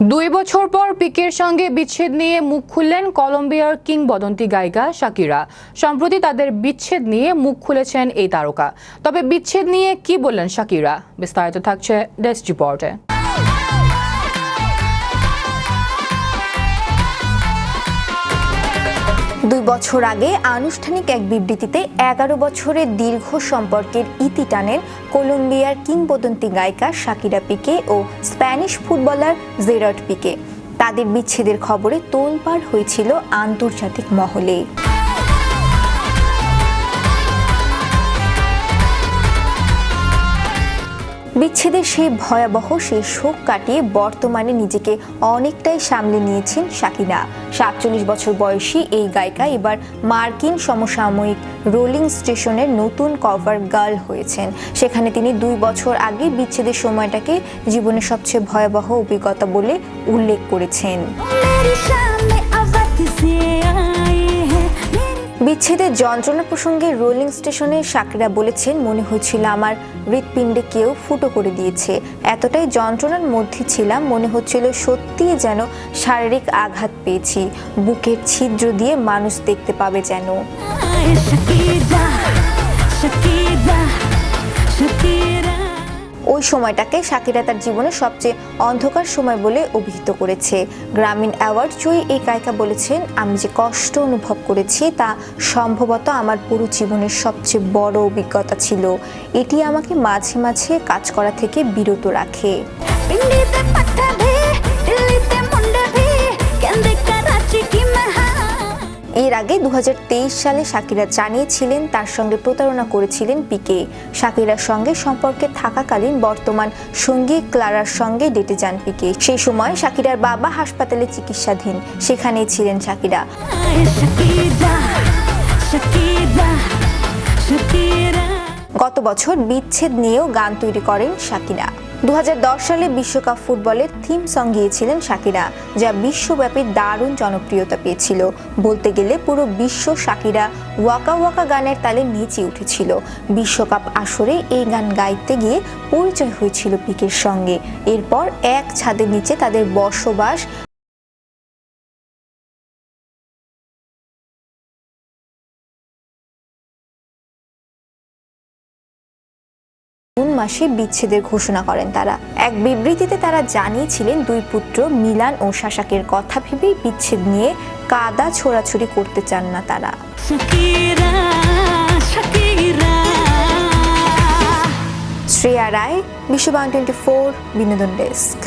দুই বছর পর পিকের সঙ্গে বিচ্ছেদ নিয়ে মুখ খুললেন কলম্বিয়ার কিংবদন্তি গায়িকা শাকিরা। সম্প্রতি তাদের বিচ্ছেদ নিয়ে মুখ খুলেছেন এই তারকা। তবে বিচ্ছেদ নিয়ে কি বললেন শাকিরা? বিস্তারিত থাকছে ডেস্ক রিপোর্টে। দুই বছর আগে আনুষ্ঠানিক এক বিবৃতিতে এগারো বছরের দীর্ঘ সম্পর্কের ইতি টানেন কলম্বিয়ার কিংবদন্তি গায়িকা শাকিরা পিকে ও স্প্যানিশ ফুটবলার জেরার্ড পিকে। তাদের বিচ্ছেদের খবরে তোলপাড় হয়েছিল আন্তর্জাতিক মহলে। বিচ্ছেদের সেই ভয়াবহ সেই শোক কাটিয়ে বর্তমানে নিজেকে অনেকটাই সামলে নিয়েছেন শাকিনা সাতচল্লিশ বছর বয়সী এই গায়িকা এবার মার্কিন সমসাময়িক রোলিং স্টেশনের নতুন কভার গার্ল হয়েছেন। সেখানে তিনি দুই বছর আগে বিচ্ছেদের সময়টাকে জীবনের সবচেয়ে ভয়াবহ অভিজ্ঞতা বলে উল্লেখ করেছেন। বিচ্ছেদের যন্ত্রণা প্রসঙ্গে রোলিং স্টেশনে সাকিরা বলেছেন, মনে হয়েছিল আমার হৃৎপিণ্ডে কেউ ফুটো করে দিয়েছে। এতটাই যন্ত্রণার মধ্যে ছিলাম, মনে হচ্ছিল সত্যিই যেন শারীরিক আঘাত পেয়েছি। বুকের ছিদ্র দিয়ে মানুষ দেখতে পাবে যেন। ওই সময়টাকে সাকিরা তার জীবনের সবচেয়ে অন্ধকার সময় বলে অভিহিত করেছে। গ্রামীণ অ্যাওয়ার্ড জয়ী এই গায়িকা বলেছেন, আমি যে কষ্ট অনুভব করেছি তা সম্ভবত আমার পুরো জীবনের সবচেয়ে বড় অভিজ্ঞতা ছিল। এটি আমাকে মাঝে মাঝে কাজ করা থেকে বিরত রাখে। এর আগে দু হাজার তেইশ সালে সাকিরা জানিয়েছিলেন তার সঙ্গে প্রতারণা করেছিলেন পিকে। সাকিরার সঙ্গে সম্পর্কে থাকাকালীন বর্তমান সঙ্গী ক্লারার সঙ্গে ডেটে যান পিকে। সেই সময় সাকিরার বাবা হাসপাতালে চিকিৎসাধীন সেখানেই ছিলেন সাকিরা। গত বছর বিচ্ছেদ নিয়েও গান তৈরি করেন সাকিরা। দুহাজার দশ সালে বিশ্বকাপ ফুটবলের থিম সং গিয়েছিলেন শাকিরা, যা বিশ্বব্যাপী দারুণ জনপ্রিয়তা পেয়েছিল। বলতে গেলে পুরো বিশ্ব শাকিরা ওয়াকা ওয়াকা গানের তালে নেচে উঠেছিল। বিশ্বকাপ আসরে এই গান গাইতে গিয়ে পরিচয় হয়েছিল পিকের সঙ্গে। এরপর এক ছাদের নিচে তাদের বসবাস জুন মাসে বিচ্ছেদের ঘোষণা করেন তারা। এক বিবৃতিতে তারা জানিয়েছিলেন দুই পুত্র মিলান ও শাসাকের কথা ভেবেই বিচ্ছেদ নিয়ে কাদা ছোড়াছুড়ি করতে চান না তারা। শ্রেয়া রায় বিশ্ব বাংলা টোয়েন্টি ফোর বিনোদন ডেস্ক।